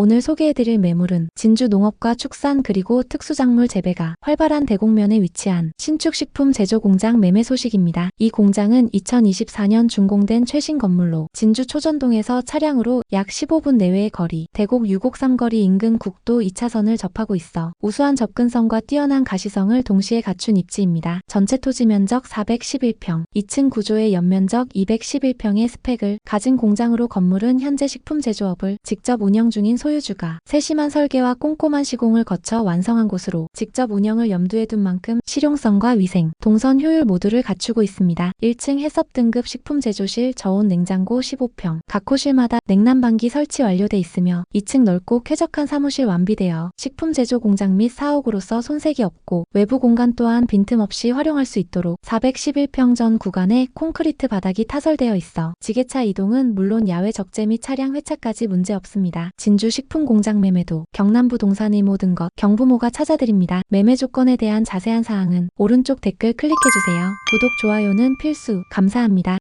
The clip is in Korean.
오늘 소개해드릴 매물은 진주 농업과 축산 그리고 특수작물 재배가 활발한 대곡면에 위치한 신축식품 제조 공장 매매 소식입니다. 이 공장은 2024년 준공된 최신 건물로 진주 초전동에서 차량으로 약 15분 내외의 거리, 대곡 653 거리 인근 국도 2차선을 접하고 있어 우수한 접근성과 뛰어난 가시성을 동시에 갖춘 입지입니다. 전체 토지 면적 411평, 2층 구조의 연면적 211평의 스펙을 가진 공장으로 건물은 현재 식품 제조업을 직접 운영 중인 소 유주가 세심한 설계와 꼼꼼한 시공을 거쳐 완성한 곳으로 직접 운영을 염두에 둔 만큼 실용성과 위생, 동선 효율 모두를 갖추고 있습니다. 1층 해썹 등급 식품 제조실 저온 냉장고 15평, 각 호실마다 냉난방기 설치 완료돼 있으며 2층 넓고 쾌적한 사무실 완비되어 식품 제조 공장 및 사옥으로서 손색이 없고 외부 공간 또한 빈틈없이 활용할 수 있도록 411평 전 구간에 콘크리트 바닥이 타설되어 있어 지게차 이동은 물론 야외 적재 및 차량 회차까지 문제 없습니다. 진주 식품 공장 매매도 경남 부 동산의 모든 것 경부모가 찾아드립 니다. 매매 조건에 대한 자세한 사항은 오른쪽 댓글 클릭해주세요. 구독, 좋아요는 필수. 감사합니다.